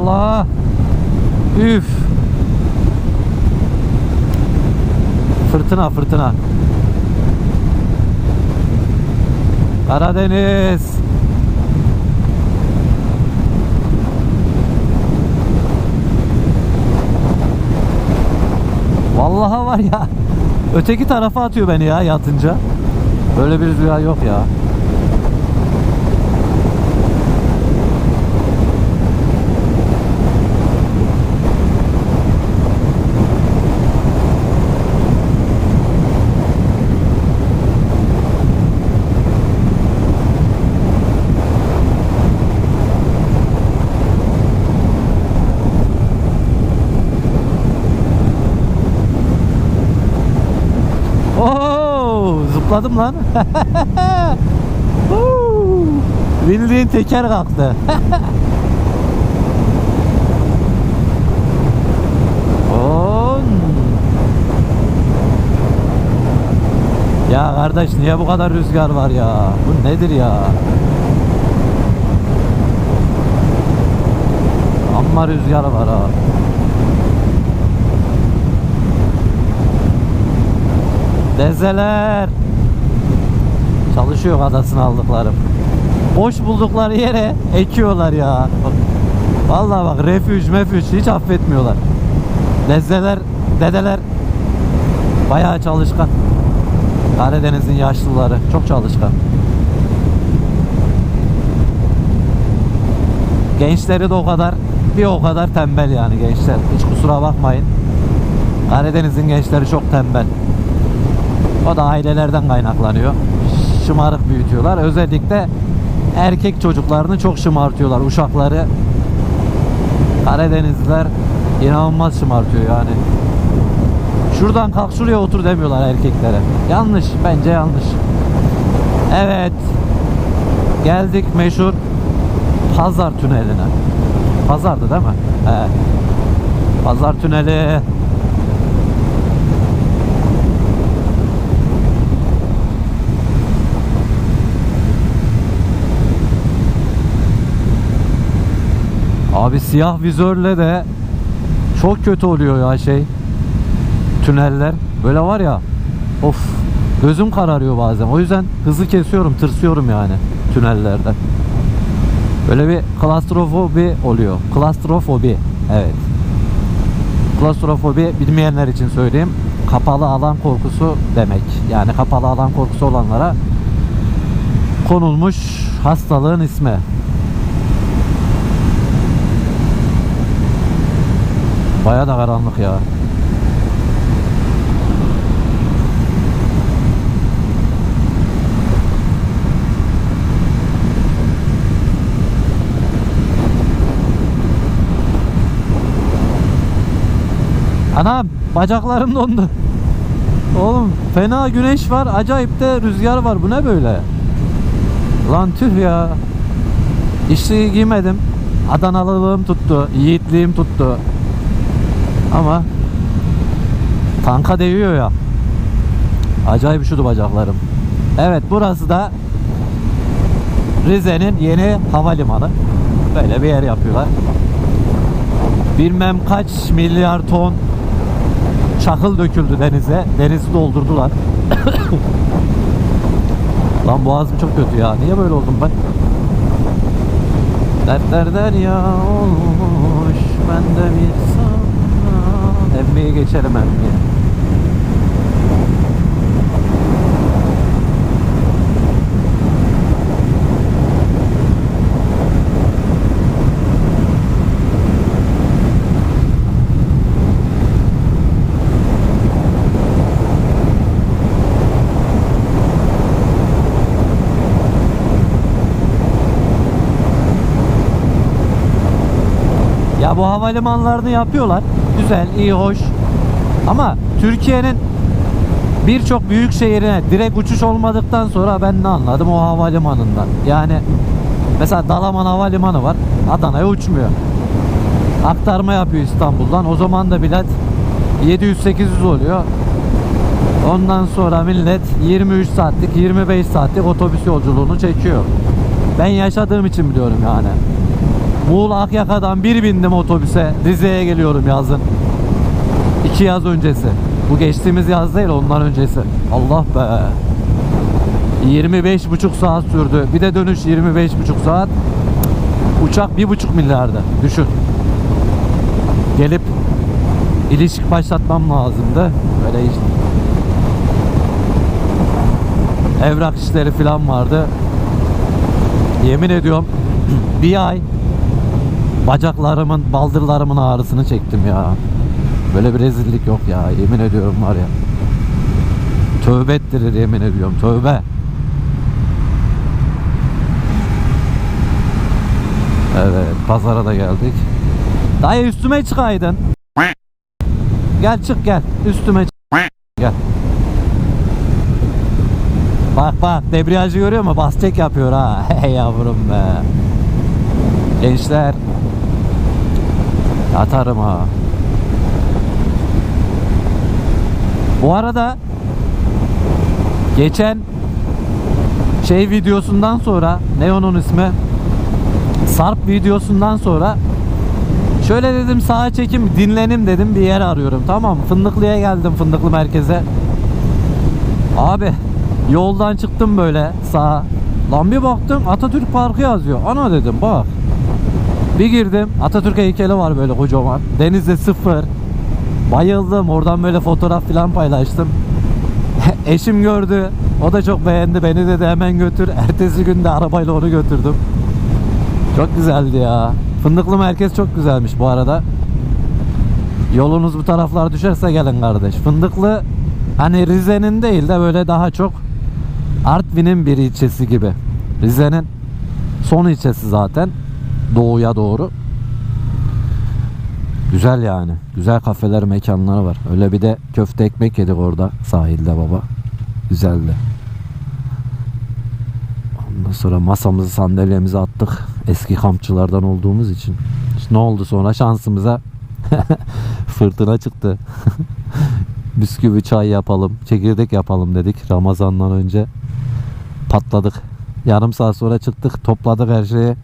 Allah. Üf. Fırtına fırtına. Karadeniz. Vallahi var ya. Öteki tarafa atıyor beni ya yatınca. Böyle bir rüya yok ya. Zıpladım lan. Bildiğin teker kalktı. Ya kardeş niye bu kadar rüzgar var ya? Bu nedir ya? Amma rüzgar var ha. Dezeler. Çalışıyor adasını aldıklarım. Boş buldukları yere ekiyorlar ya. Vallahi bak refüj mefüj hiç affetmiyorlar. Dezeler, dedeler bayağı çalışkan. Karadeniz'in yaşlıları çok çalışkan. Gençleri de o kadar bir o kadar tembel yani gençler. Hiç kusura bakmayın. Karadeniz'in gençleri çok tembel. O da ailelerden kaynaklanıyor. Şımarık büyütüyorlar. Özellikle erkek çocuklarını çok şımartıyorlar. Uşakları Karadenizliler inanılmaz şımartıyor yani. Şuradan kalk şuraya otur demiyorlar erkeklere. Yanlış. Bence yanlış. Evet. Geldik meşhur Pazar Tüneli'ne. Pazardı değil mi? Evet. Pazar Tüneli. Abi siyah vizörle de çok kötü oluyor ya şey. Tüneller. Böyle var ya. Of. Gözüm kararıyor bazen. O yüzden hızı kesiyorum, tırsıyorum yani tünellerde. Böyle bir klastrofobi oluyor. Klastrofobi. Evet. Klastrofobi bilmeyenler için söyleyeyim. Kapalı alan korkusu demek. Yani kapalı alan korkusu olanlara konulmuş hastalığın ismi. Baya da karanlık ya. Ana bacaklarım dondu. Oğlum fena güneş var, acayip de rüzgar var. Bu ne böyle? Lan tüh ya. İşliği giymedim. Adanalılığım tuttu, yiğitliğim tuttu. Ama tanka değiyor ya. Acayip üşüdü bacaklarım. Evet burası da Rize'nin yeni havalimanı. Böyle bir yer yapıyorlar. Bilmem kaç milyar ton çakıl döküldü denize. Denizi doldurdular. Lan boğazım çok kötü ya. Niye böyle oldum ben? Dertler derya olmuş bende bir sana Emmiye geçelim emmiye Bu havalimanlarını yapıyorlar. Güzel, iyi, hoş. Ama Türkiye'nin birçok büyük şehrine direkt uçuş olmadıktan sonra ben ne anladım o havalimanından. Yani mesela Dalaman Havalimanı var. Adana'ya uçmuyor. Aktarma yapıyor İstanbul'dan. O zaman da bilet 700-800 oluyor. Ondan sonra millet 23 saatlik, 25 saatlik otobüs yolculuğunu çekiyor. Ben yaşadığım için biliyorum yani. Muğla Akyaka'dan bir bindim otobüse. Rize'ye geliyorum yazın. İki yaz öncesi. Bu geçtiğimiz yaz değil ondan öncesi. Allah be. 25 buçuk saat sürdü. Bir de dönüş 25 buçuk saat. Uçak bir buçuk milyardı. Düşün. Gelip ilişki başlatmam lazımdı. Böyle işte. Evrak işleri falan vardı. Yemin ediyorum bir ay bacaklarımın, baldırlarımın ağrısını çektim ya. Böyle bir rezillik yok ya. Yemin ediyorum var ya. Tövbe ettirir yemin ediyorum. Tövbe. Evet, pazara da geldik. Dayı üstüme çıkaydın. Gel çık gel. Üstüme çık. Gel. Bak bak debriyajı görüyor musun? Bas çek yapıyor ha. Hey yavrum be. Gençler. Atarım ha. Bu arada geçen şey videosundan sonra ne onun ismi? Sarp videosundan sonra şöyle dedim sağa çekim dinlenim dedim bir yer arıyorum tamam? Fındıklı'ya geldim Fındıklı merkeze. Abi yoldan çıktım böyle sağa. Lan bir baktım Atatürk Parkı yazıyor. Ana dedim bak. Bir girdim Atatürk heykeli var böyle kocaman. Denizde sıfır. Bayıldım. Oradan böyle fotoğraf falan paylaştım. Eşim gördü. O da çok beğendi. Beni dedi hemen götür. Ertesi gün de arabayla onu götürdüm. Çok güzeldi ya. Fındıklı merkez çok güzelmiş bu arada. Yolunuz bu taraflar düşerse gelin kardeş. Fındıklı hani Rize'nin değil de böyle daha çok Artvin'in bir ilçesi gibi. Rize'nin son ilçesi zaten. Doğuya doğru. Güzel yani. Güzel kafeler, mekanları var. Öyle bir de köfte ekmek yedik orada sahilde baba. Güzeldi. Ondan sonra masamızı sandalyemizi attık. Eski kampçılardan olduğumuz için. İşte ne oldu sonra şansımıza fırtına çıktı. Bisküvi çay yapalım, çekirdek yapalım dedik Ramazan'dan önce. Patladık. Yarım saat sonra çıktık, topladık her şeyi.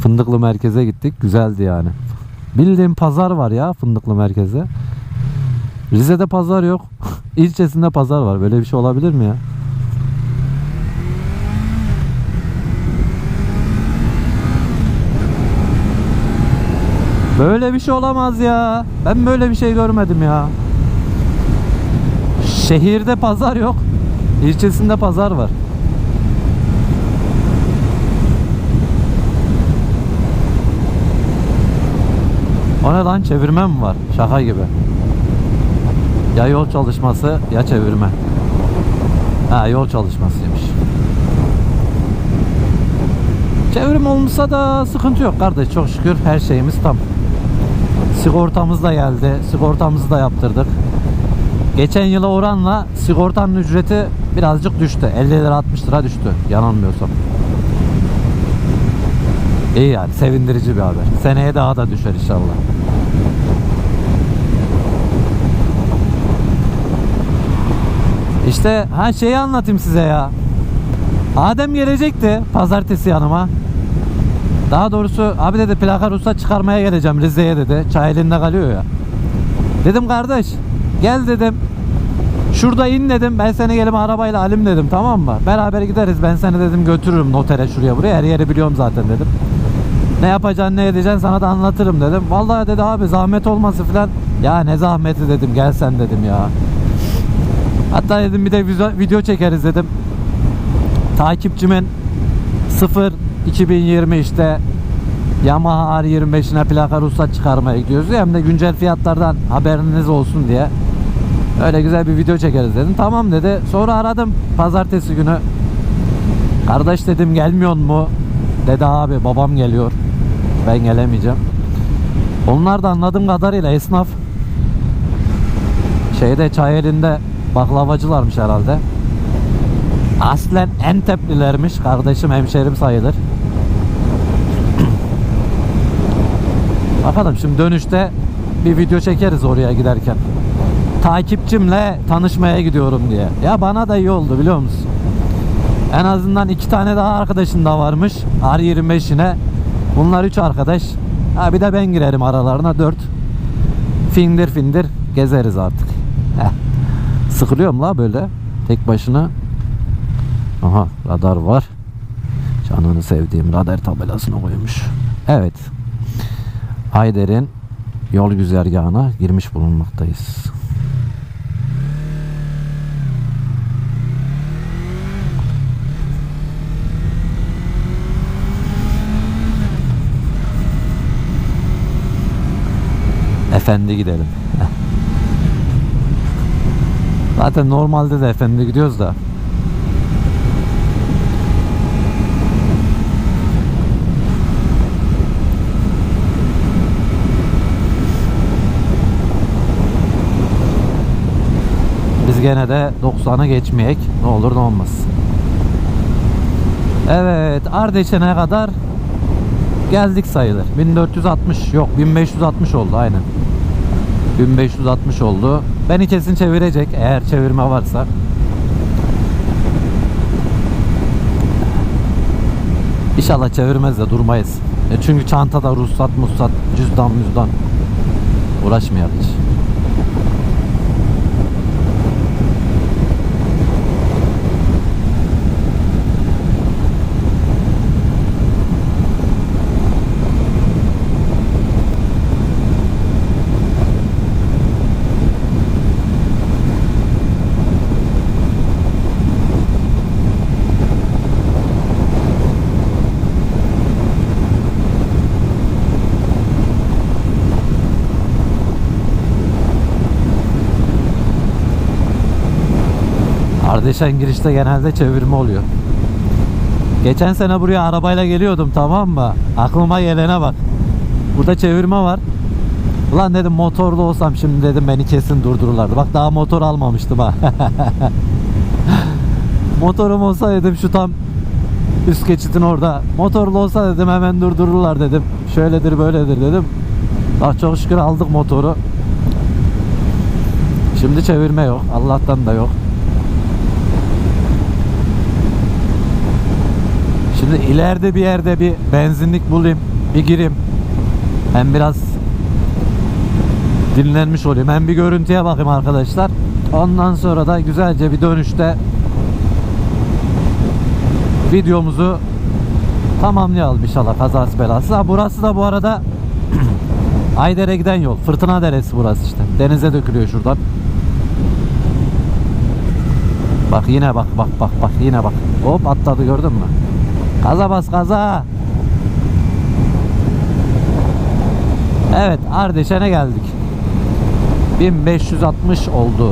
Fındıklı merkeze gittik. Güzeldi yani. Bildiğim pazar var ya Fındıklı merkeze. Rize'de pazar yok. İlçesinde pazar var. Böyle bir şey olabilir mi ya? Böyle bir şey olamaz ya. Ben böyle bir şey görmedim ya. Şehirde pazar yok. İlçesinde pazar var. O ne lan çevirme mi var? Şaka gibi. Ya yol çalışması ya çevirme. Ha yol çalışmasıymış. Çevrim olmuşsa da sıkıntı yok kardeş. Çok şükür her şeyimiz tam. Sigortamız da geldi. Sigortamızı da yaptırdık. Geçen yıla oranla sigortanın ücreti birazcık düştü. 50 lira 60 lira düştü. Yanılmıyorsam. İyi yani sevindirici bir haber. Seneye daha da düşer inşallah. İşte ha şeyi anlatayım size ya. Adem gelecekti pazartesi yanıma. Daha doğrusu abi dedi plaka ruhsat çıkarmaya geleceğim Rize'ye dedi. Çayeli'nde kalıyor ya. Dedim kardeş gel dedim. Şurada in dedim. Ben seni gelip arabayla alim dedim tamam mı? Beraber gideriz. Ben seni dedim götürürüm notere şuraya buraya. Her yeri biliyorum zaten dedim. Ne yapacaksın ne edeceksin sana da anlatırım dedim. Vallahi dedi abi zahmet olması falan. Ya ne zahmeti dedim gel sen dedim ya. Hatta dedim bir de video- çekeriz dedim. Takipçimin 0 2020 işte Yamaha R25'ine plaka ruhsat çıkarmaya gidiyoruz. Hem de güncel fiyatlardan haberiniz olsun diye. Öyle güzel bir video çekeriz dedim. Tamam dedi. Sonra aradım pazartesi günü. Kardeş dedim gelmiyor mu? Dedi abi babam geliyor. Ben gelemeyeceğim. Onlar da anladığım kadarıyla esnaf şeyde çay elinde baklavacılarmış herhalde. Aslen Enteplilermiş. Kardeşim hemşerim sayılır. Bakalım şimdi dönüşte bir video çekeriz oraya giderken. Takipçimle tanışmaya gidiyorum diye. Ya bana da iyi oldu biliyor musun? En azından iki tane daha arkadaşın da varmış. R25'ine. Bunlar üç arkadaş. Ha bir de ben girerim aralarına dört. Findir findir gezeriz artık. Heh. Sıkılıyorum la böyle tek başına. Aha radar var. Canını sevdiğim radar tabelasını koymuş. Evet. Ayder'in yol güzergahına girmiş bulunmaktayız. Efendi gidelim. Zaten normalde de efendi gidiyoruz da. Biz gene de 90'ı geçmeyek. Ne olur ne olmaz. Evet, Ardeşen'e kadar geldik sayılır. 1460 yok 1560 oldu aynen. 1560 oldu. Beni kesin çevirecek eğer çevirme varsa. İnşallah çevirmez de durmayız. E çünkü çantada ruhsat musat cüzdan müzdan uğraşmayalım hiç. Ardeşen girişte genelde çevirme oluyor. Geçen sene buraya arabayla geliyordum tamam mı? Aklıma gelene bak. Burada çevirme var. Ulan dedim motorlu olsam şimdi dedim beni kesin durdururlardı. Bak daha motor almamıştım ha. Motorum olsa dedim şu tam üst geçitin orada. Motorlu olsa dedim hemen durdururlar dedim. Şöyledir böyledir dedim. Daha çok şükür aldık motoru. Şimdi çevirme yok. Allah'tan da yok. Şimdi ileride bir yerde bir benzinlik bulayım. Bir gireyim. Hem biraz dinlenmiş olayım. Hem bir görüntüye bakayım arkadaşlar. Ondan sonra da güzelce bir dönüşte videomuzu tamamlayalım inşallah kazası belası. Ha, burası da bu arada Ayder'e giden yol. Fırtına Deresi burası işte. Denize dökülüyor şuradan. Bak yine bak bak bak bak yine bak. Hop atladı gördün mü? Gaza bas gaza. Evet Ardeşen'e geldik. 1560 oldu.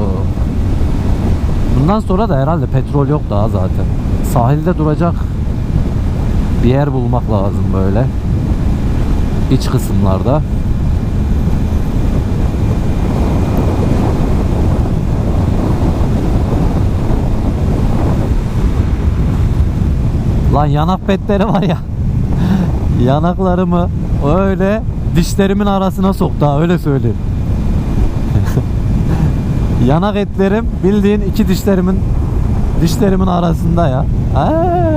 Bundan sonra da herhalde petrol yok daha zaten. Sahilde duracak bir yer bulmak lazım böyle. İç kısımlarda. Lan yanak petleri var ya. Yanaklarımı öyle dişlerimin arasına soktu ha öyle söyleyeyim. Yanak etlerim bildiğin iki dişlerimin dişlerimin arasında ya. Aa,